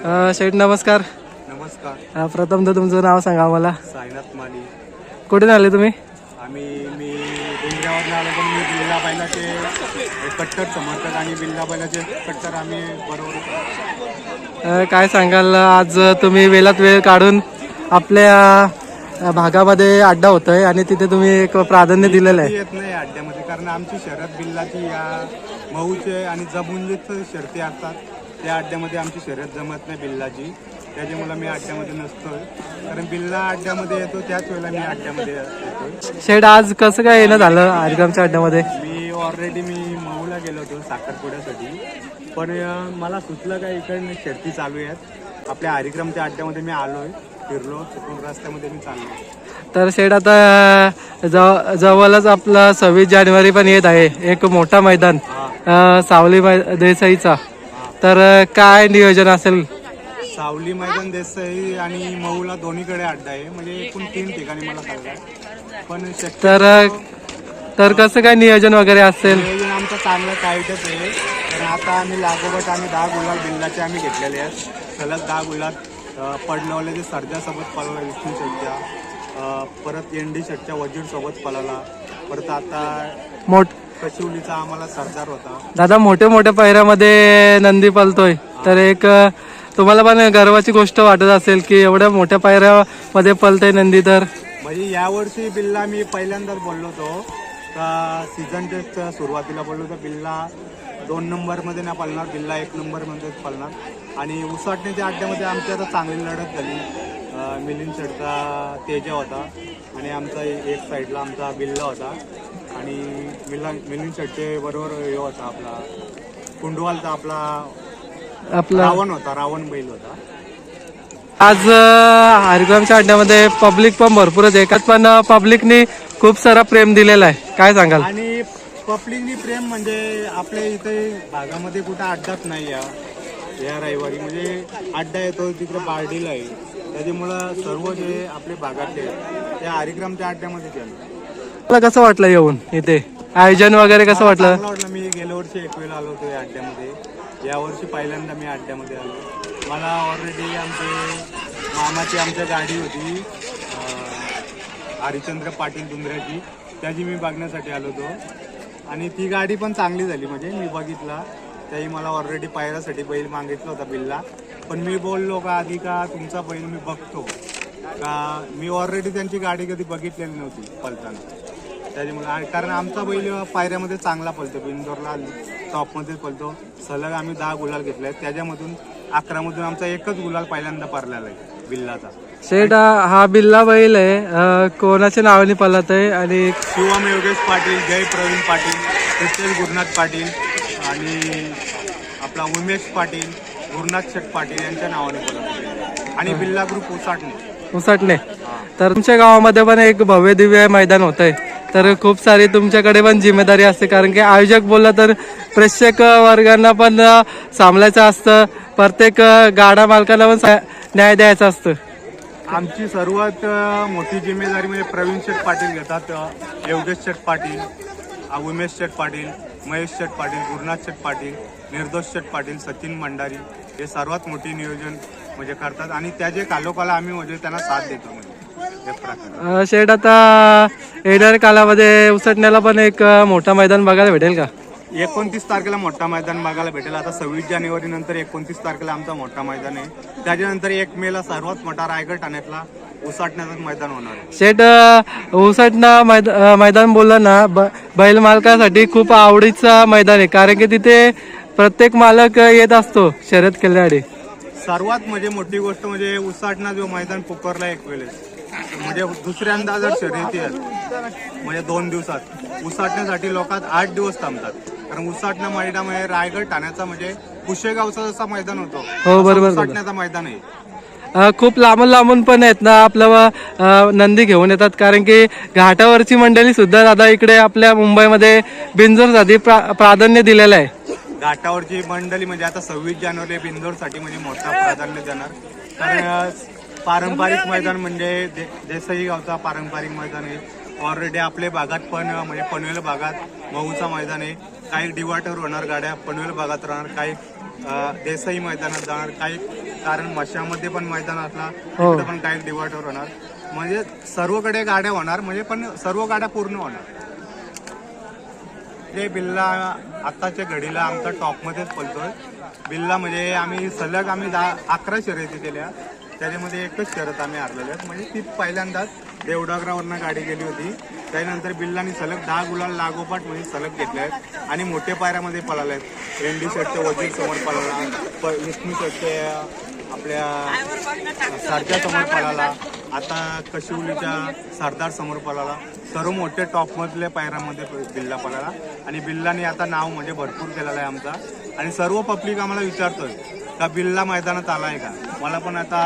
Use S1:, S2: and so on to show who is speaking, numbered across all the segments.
S1: अ, शेठ नमस्कार.
S2: नमस्कार.
S1: अ, प्रथम तर तुमचं नाव सांगा आम्हाला.
S2: साईनाथ माली
S1: कुठून आले तुम्ही?
S2: आम्ही मी डोंगरावरनं आलो पण मी बिल्ला बैलाचे कट्टर समर्थक आणि बिल्ला बैलाचे कट्टर आम्ही बरोबर
S1: अ, काय सांगाल आज तुम्ही वेळात वेळ काढून आपल्या अ, भागामध्ये अड्डा होतोय आणि तिथे तुम्ही एक प्राधान्य दिलेलं आहे.
S2: येत नाही अड्ड्यामध्ये कारण आमची शर्यत बिल्लाची या मऊचे आणि जबुंजीच शर्ती असतात. त्या अड्ड्यामध्ये आमची शर्यत जमत नाही बिल्लाची. त्याच्यामुळे मी अड्ड्यामध्ये नसतोय. कारण बिल्ला अड्ड्यामध्ये येतो त्याच वेळेला मी अड्ड्यामध्ये येतोय.
S1: शेठ आज कसं काय येणं झालं आरगामच्या अड्ड्यामध्ये?
S2: मी ऑलरेडी मी मऊला गेलो होतो साखरपुड्यासाठी. पण मला सुचलं का इकडे शर्ती चालू आहेत? आपल्या हरिक्रमच्या अड्ड्यामध्ये मी आलोय फिरलो चुकून रस्त्यामध्ये मी चाललो.
S1: तर शेठ आता जव- जवळच आपला सव्वीस जानेवारी पण येत आहे. एक मोठा मैदान सावली मै- देसाईचा. तर काय नियोजन असेल?
S2: सावली मैदान देसाई आणि मऊला दोन्हीकडे अड्डा आहे. म्हणजे एकूण तीन ठिकाणी मला कळलं पण शक्य
S1: तर तर कसं काय नियोजन वगैरे असेल?
S2: नियोजन आमचं चांगलं टाईटच आहे. कारण आता आम्ही लागोबट आम्ही दहा गुलाल बिल्लाचे आम्ही घेतलेले आहेत. सलग दहा गुलाल अं, पडलवल्याचे सर्जासोबत पळवला विष्णू शेटच्या अं, परत एनडी शेटच्या वजीर सोबत पळवला. परत आता
S1: मोठ
S2: कशिवलीचा आम्हाला सरदार होता.
S1: दादा मोठ्या मोठ्या पायऱ्यामध्ये नंदी पलतोय. तर एक तुम्हाला पण गर्वाची गोष्ट वाटत असेल की एवढ्या मोठ्या पायऱ्यामध्ये पलतय नंदी तर.
S2: म्हणजे यावर्षी बिल्ला मी पहिल्यांदाच बोललो होतो. का सीझन टेस्टच्या सुरुवातीला बोललो होतो बिल्ला दोन नंबरमध्ये नाही पळणार बिल्ला एक नंबरमध्येच पळणार आणि उसाटण्याच्या अड्ड्यामध्ये आमची आता चांगली लढत झाली. मिलिंद शेटचा तेजा होता. आणि आमचा एक साईडला आमचा बिल्ला होता. आणि मिला मिलिंद शेटचे बरोबर हे होता आपला. कुंडवालचा आपला
S1: आपला
S2: रावण होता रावण बैल होता.
S1: आज हरिग्रामच्या अड्ड्यामध्ये पब्लिक पण भरपूरच आहे. एकात पण पब्लिकनी खूप सारा प्रेम दिलेला आहे. काय सांगाल?
S2: आणि पब्लिकनी प्रेम म्हणजे आपल्या इथे भागामध्ये कुठं अड्डाच नाही या. या रविवारी. म्हणजे अड्डा येतो तिकडे बार्डीला आहे. त्याच्यामुळं सर्व जे आपले भागातले त्या हरिग्रामच्या अड्ड्यामध्ये गेलो.
S1: मला कसं वाटलं येऊन इथे? आयोजन वगैरे कसं वाटलं?
S2: वाटलं. मी गेल्या वर्षी एक वेळ आलो होतो या अड्ड्यामध्ये. यावर्षी पहिल्यांदा मी अड्ड्यामध्ये आलो. मला ऑलरेडी आमचे मामाची आमच्या गाडी होती अं, हरिश्चंद्र पाटील दुंद्र्याची त्याची मी बघण्यासाठी आलो होतो. आणि ती गाडी पण चांगली झाली म्हणजे मी बघितला. त्याही मला ऑलरेडी पायऱ्यासाठी बैल मागितला होता बिल्ला. पण मी बोललो का आधी का तुमचा बैल मी बघतो. का मी ऑलरेडी त्यांची गाडी कधी बघितलेली नव्हती पलताना. त्याच्यामुळे आणि कारण आमचा बैल पायऱ्यामध्ये चांगला पलतो बिंदोरला टॉपमध्ये पलतो सलग आम्ही दहा गुलाल घेतले. आहेत त्याच्यामधून अकरामधून आमचा एकच गुलाल पहिल्यांदा पडलेला आहे बिल्लाचा.
S1: शेठ हा बिल्ला बैल आहे. कोणाच्या नावाने पलत आहे? आणि
S2: शिवम योगेश पाटील जय प्रवीण पाटील क्रिस्टेल गुरुनाथ पाटील आणि आपला उमेश पाटील गुरुनाथ शेठ पाटील यांच्या नावाने पलतो आणि बिल्ला ग्रुप उसाटणे.
S1: उसटणे. तर तुमच्या गावामध्ये पण एक भव्य दिव्य मैदान होत आहे तर खूप सारी तुमच्याकडे पण जिम्मेदारी असते. कारण की आयोजक बोललं तर प्रेक्षक वर्गांना पण सांभाळायचं असतं. प्रत्येक गाडा मालकाला पण न्याय द्यायचा असतं.
S2: आमची सर्वात मोठी जिम्मेदारी म्हणजे प्रवीण शेठ पाटील घेतात. योगेश शेठ पाटील उमेश शेठ पाटील महेश शेठ पाटील गुरुनाथ शेठ पाटील निर्दोष शेठ पाटील सचिन मंडारी हे सर्वात मोठी नियोजन म्हणजे करतात. आणि त्या जे कालोकाला आम्ही म्हणजे त्यांना साथ देतो. म्हणजे
S1: अ, शेठ आता येणाऱ्या कालामध्ये उसटण्याला पण एक अ, मोठा मैदान बघायला भेटेल का?
S2: एकोणतीस तारखेला मोठा मैदान बघायला भेटेल. आता सव्वीस जानेवारी नंतर एकोणतीस तारखेला आमचा मोठा मैदान आहे. त्याच्यानंतर एक मेला सर्वात मोठा रायगड ठाण्यातला उसाटण्याचं मैदान होणार आहे.
S1: शेठ अ, उसटणं मैद अ, मैदान बोललं ना ब- बैल मालकासाठी खूप आवडीचा मैदान आहे. कारण की तिथे प्रत्येक मालक येत असतो शर्यत खेळण्यासाठी
S2: सर्वात म्हणजे मोठी गोष्ट म्हणजे उसाटणा जो मैदान पुकारला एक वेळेस. म्हणजे दुसऱ्यांदा जर शर्यती म्हणजे दोन दिवसात. उसाटण्यासाठी लोकात आठ दिवस थांबतात. कारण उसाटणा मैदानामध्ये रायगड ठाण्याचा म्हणजे कुशेगावचा जसा मैदान होतो
S1: हो, बरोबर,
S2: उसाटण्याचा मैदान आहे.
S1: खूप लांबून लांबून पण आहेत ना आपलं नंदी घेऊन येतात. कारण की घाटावरची मंडळी सुद्धा दादा इकडे आपल्या मुंबईमध्ये बिंजोरसाठी प्रा प्राधान्य दिलेलं आहे.
S2: घाटावरची मंडळी म्हणजे आता सव्वीस जानेवारी बिंदोरसाठी म्हणजे मोठा प्राधान्य देणार. कारण पारंपरिक मैदान म्हणजे दे- देसाई गावचा पारंपरिक मैदान आहे. ऑलरेडी आपल्या भागात पण म्हणजे पनवेल भागात मऊचा मैदान आहे. काही डिवाटर होणार गाड्या पनवेल भागात राहणार. काही देसाई मैदानात जाणार. काही कारण मशामध्ये पण मैदान असला
S1: हो.
S2: तिकडे पण काही डिवायडर होणार. म्हणजे सर्वकडे गाड्या होणार म्हणजे पण सर्व गाड्या पूर्ण होणार. हे बिल्ला आत्ताच्या घडीला आमचा टॉपमध्येच पलतोय. बिल्ला म्हणजे आम्ही सलग आम्ही दहा अकरा शर्यती केल्या. त्याच्यामध्ये एकच शर्यत आम्ही हारलेल्या आहेत म्हणजे ती पहिल्यांदाच देवडागरावरनं गाडी गेली होती. त्यानंतर बिल्लानी सलग दहा गुलाल लागोपाठ म्हणजे सलग घेतले आहेत आणि मोठ्या पायऱ्यामध्ये पळाले आहेत. एन डी शेटच्या वजीर समोर पळाला. प- विष्णू शेटचे आपल्या सारख्या समोर पळाला. आता कशिवलीच्या सरदार समोर पळाला. सर्व मोठे टॉपमधल्या पायऱ्यामध्ये बिल्ला पळाला. आणि बिल्लाने आता नाव म्हणजे भरपूर केलेलं आहे आमचा. आणि सर्व पब्लिक आम्हाला विचारतोय. का बिल्ला मैदानात आलाय का? मला पण आता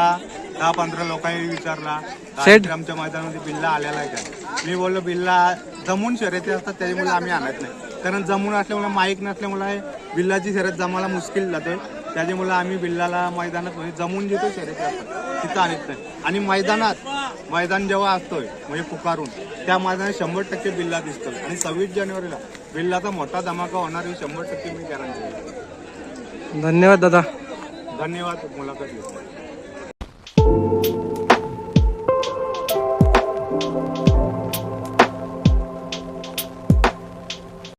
S2: दहा पंधरा लोकांनी विचारला.
S1: शेठ.
S2: आमच्या मैदानामध्ये बिल्ला आलेला आहे का? मी बोललो बिल्ला जमून शर्यती असतात त्याच्यामुळे आम्ही आणत नाही. कारण जमून असल्यामुळे माईक नसल्यामुळे बिल्लाची शर्यत जमायला मुश्किल जाते. त्याच्यामुळे आम्ही बिल्लाला मैदानात म्हणजे जमून जिथे शर्यती असतात तिथं आणत नाही. आणि मैदानात मैदान जेव्हा असतोय म्हणजे पुकारून त्या मैदानात शंभर टक्के बिल्ला दिसतोय. आणि सव्वीस जानेवारीला बिल्लाचा मोठा धमाका होणार ही शंभर टक्के मी गॅरंटी
S1: धन्यवाद दादा.
S2: धन्यवाद मुलाखत घेतली